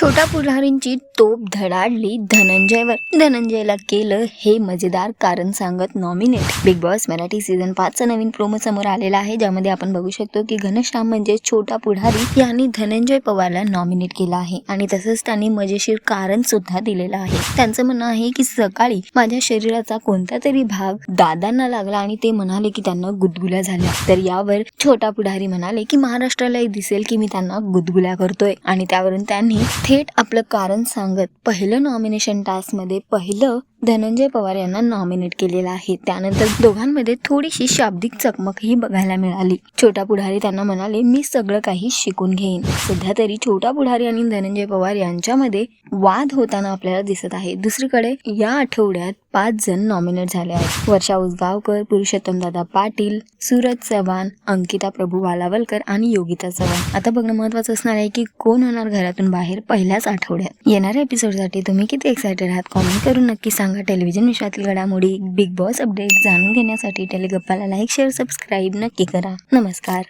छोटा पुढारींची तोप धडाडली धनंजयवर. धनंजयला केलं हे मजेदार कारण सांगत nominate Bigg Boss Marathi season पाचचा नवीन प्रोमो समोर आलेला आहे ज्यामध्ये आपण बघू शकतो की घनश्याम म्हणजे छोटा पुढारी यांनी धनंजय पवारला नॉमिनेट केला आहे आणि तसंच त्यांनी मजेशीर कारण सुद्धा दिलेलं आहे. त्यांचं म्हणणं आहे की सकाळी माझ्या शरीराचा कोणता तरी भाग दादांना लागला आणि ते म्हणाले की त्यांना गुदगुल्या झाल्या. तर यावर छोटा पुढारी म्हणाले की महाराष्ट्रालाही दिसेल की मी त्यांना गुदगुल्या करतोय. आणि त्यावरून त्यांनी थेट आपलं कारण सांगत पहिलं नॉमिनेशन टास्कमध्ये पहिलं धनंजय पवार यांना नॉमिनेट केलेलं आहे. त्यानंतर दोघांमध्ये थोडीशी शाब्दिक चकमक ही बघायला मिळाली. छोटा पुढारी त्यांना म्हणाले मी सगळं काही शिकून घेईन. सध्या तरी छोटा पुढारी आणि धनंजय पवार यांच्यामध्ये वाद होताना आपल्याला दिसत आहे. दुसरीकडे या आठवड्यात पाच जण नॉमिनेट झाले आहेत. वर्षा उसगावकर पुरुषोत्तम दादा पाटील सूरज चव्हाण अंकिता प्रभू वालावलकर आणि योगिता चव्हाण. आता बघणं महत्वाचं असणार आहे की कोण होणार घरातून बाहेर पहिल्याच आठवड्यात. येणाऱ्या एपिसोडसाठी तुम्ही किती एक्सायटेड आहात? कॉमेंट करून नक्की सांगा. टेलिव्हिजन विषयातील घडामोडी बिग बॉस अपडेट जाणून घेण्यासाठी टेलिगप्पाला लाईक शेअर सबस्क्राईब नक्की करा. नमस्कार.